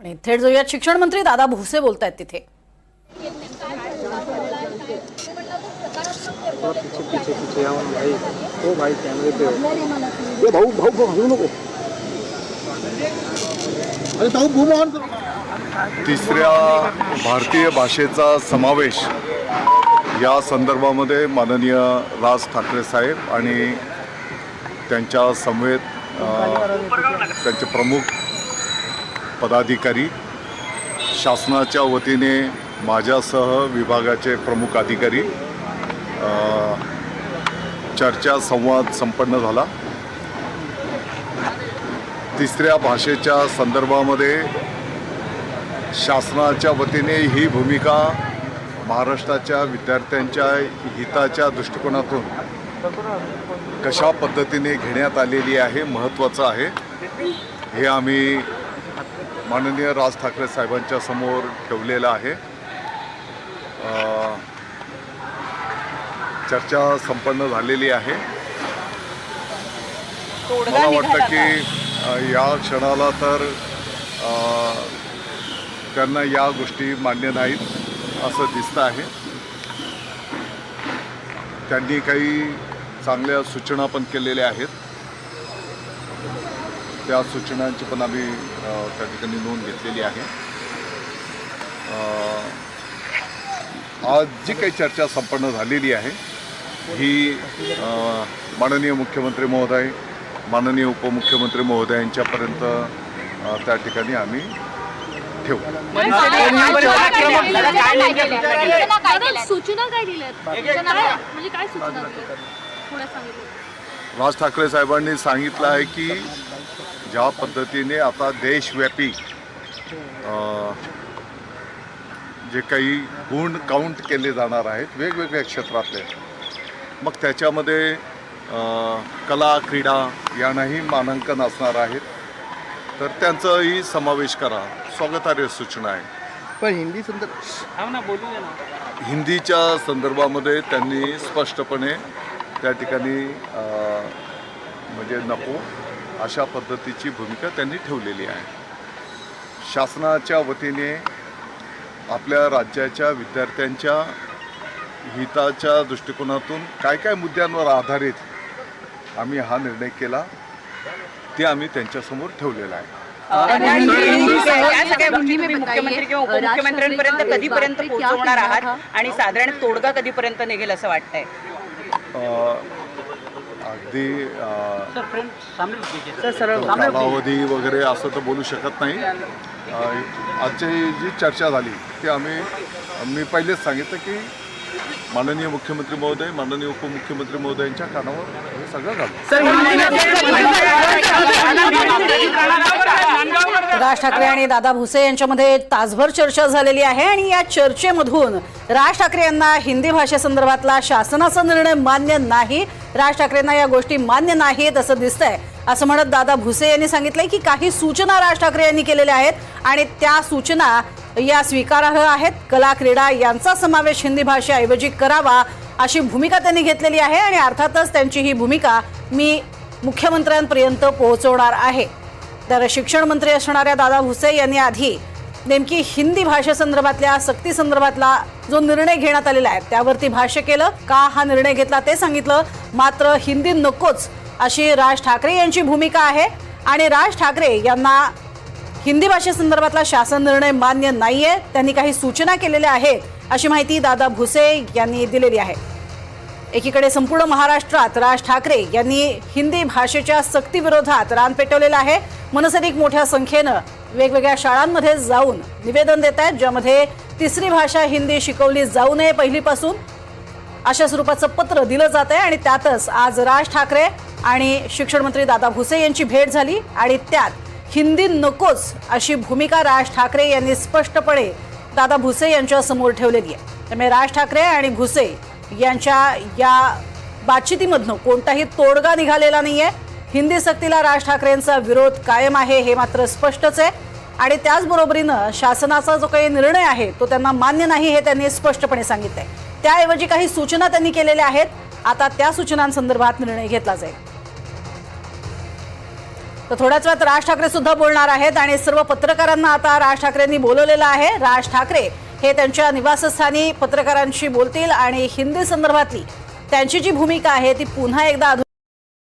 आणि थेट जाऊयात. शिक्षण मंत्री दादा भुसे बोलत आहेत तिथे भाऊ भाऊ भाऊ हलू नको. अरे भाऊ ऑन तिसऱ्या भारतीय भाषेचा समावेश या संदर्भामध्ये माननीय राज ठाकरे साहेब आणि त्यांच्या समवेत त्यांचे प्रमुख पदाधिकारी शासनाच्या वतीने माझ्यासह विभागाचे प्रमुख अधिकारी चर्चा संवाद संपन्न झाला. तिसऱ्या भाषेच्या संदर्भामध्ये शासनाच्या वतीने ही भूमिका महाराष्ट्राच्या विद्यार्थ्यांच्या हिताच्या दृष्टिकोनातून कशा पद्धतीने घेण्यात आलेली आहे महत्त्वाचं आहे हे आम्ही माननीय राज ठाकरे साहेबांच्या समोर ठेवलेलं आहे. चर्चा संपन्न झालेली आहे. मला वाटतं की या क्षणाला तर त्यांना या गोष्टी मान्य नाहीत असं दिसतं आहे. त्यांनी काही चांगल्या सूचना पण केलेल्या आहेत. त्या सूचनांची पण आम्ही त्या ठिकाणी नोंद घेतलेली आहे. अ, आज जी काही चर्चा संपन्न झालेली आहे ही माननीय मुख्यमंत्री महोदय माननीय उपमुख्यमंत्री महोदयांच्यापर्यंत त्या ठिकाणी आम्ही ठेवू. दादा, सूचना काय दिल्यात? सूचना काय- म्हणजे काय सूचना दिल्यात? थोडं सांगितलं. राज ठाकरे साहेबांनी सांगितलं आहे की ज्या पद्धतीने आता देशव्यापी अ, जे काही गुण काउंट केले जाणार आहेत वेगवेगळ्या क्षेत्रातले मग त्याच्यामध्ये अ, कला क्रीडा यांनाही मानांकन असणार आहेत. तर त्यांचाही समावेश करा. स्वागतार्ह सूचना आहे. पण हिंदी संदर्भ हिंदीच्या संदर्भामध्ये त्यांनी स्पष्टपणे त्या ठिकाणी म्हणजे नको अशा पद्धतीची भूमिका त्यांनी ठेवलेली आहे. शासनाच्या वतीने आपल्या राज्याच्या विद्यार्थ्यांच्या हिताच्या दृष्टिकोनातून काय काय मुद्द्यांवर आधारित आम्ही हा निर्णय केला ते आम्ही त्यांच्यासमोर ठेवलेला आहे. मुख्यमंत्री किंवा उपमुख्यमंत्र्यांपर्यंत कधीपर्यंत पोहोचवणार आहात? आणि साधारण तोडगा कधीपर्यंत निघेल असं वाटतंय? अगदी कालावधी वगैरे असं तर बोलू शकत नाही. आजची जी चर्चा झाली ती आम्ही मी पहिलेच सांगितलं की माननीय मुख्यमंत्री महोदय माननीय उपमुख्यमंत्री महोदयांच्या कानावर हे सगळं झालं राज ठाकरे आणि दादा भुसे यांच्यामध्ये तासभर चर्चा झालेली आहे आणि या चर्चेमधून राज ठाकरे यांना हिंदी भाषेसंदर्भातला शासनाचा निर्णय मान्य नाही राज ठाकरेंना या गोष्टी मान्य नाहीत असं दिसतंय. असं म्हणत दादा भुसे यांनी सांगितलंय की काही सूचना राज ठाकरे यांनी केलेल्या आहेत आणि त्या सूचना या स्वीकारार्ह आहेत. कला क्रीडा यांचा समावेश हिंदी भाषेऐवजी करावा अशी भूमिका त्यांनी घेतलेली आहे आणि अर्थातच त्यांची ही भूमिका मी मुख्यमंत्र्यांपर्यंत पोहोचवणार आहे. तर शिक्षण मंत्री असणाऱ्या दादा भुसे यांनी आधी नेमकी हिंदी भाषेसंदर्भातल्या सक्ती संदर्भातला जो निर्णय घेण्यात आलेला आहे त्यावरती भाष्य केलं. का हा निर्णय घेतला ते सांगितलं. मात्र हिंदी नकोच अशी राज ठाकरे यांची भूमिका आहे. आणि राज ठाकरे यांना हिंदी भाषेसंदर्भातला शासन निर्णय मान्य नाही आहे त्यांनी काही सूचना केलेल्या आहेत अशी माहिती दादा भुसे यांनी दिलेली आहे. एकीकडे संपूर्ण महाराष्ट्रात राज ठाकरे यांनी हिंदी भाषेच्या सक्तीविरोधात रान पेटवलेलं आहे. मनसैनिक मोठ्या संख्येनं वेगवेगळ्या शाळांमध्ये जाऊन निवेदन देत आहेत ज्यामध्ये तिसरी भाषा हिंदी शिकवली जाऊ नये पहिलीपासून. अशा स्वरूपाचं पत्र दिलं जात आहे आणि त्यातच आज राज ठाकरे आणि शिक्षण मंत्री दादा भुसे यांची भेट झाली आणि त्यात हिंदी नकोच अशी भूमिका राज ठाकरे यांनी स्पष्टपणे दादा भुसे यांच्या समोर ठेवलेली आहे. त्यामुळे राज ठाकरे आणि भुसे यांच्या या बातचितीमधनं कोणताही तोडगा निघालेला नाही आहे हिंदी सक्तीला राज ठाकरेंचा विरोध कायम आहे हे मात्र स्पष्टच आहे. आणि त्याचबरोबरीनं शासनाचा जो काही निर्णय आहे तो त्यांना मान्य नाही हे त्यांनी स्पष्टपणे सांगितलंय. त्याऐवजी काही सूचना त्यांनी केलेल्या आहेत. आता त्या सूचनांसंदर्भात निर्णय घेतला जाईल. तर थोड्याच वेळात राज ठाकरे सुद्धा बोलणार आहेत आणि सर्व पत्रकारांना आता राज ठाकरेंनी बोलवलेलं आहे. राज ठाकरे हे त्यांच्या निवासस्थानी पत्रकारांशी बोलतील आणि हिंदी संदर्भातली त्यांची जी भूमिका आहे ती पुन्हा एकदा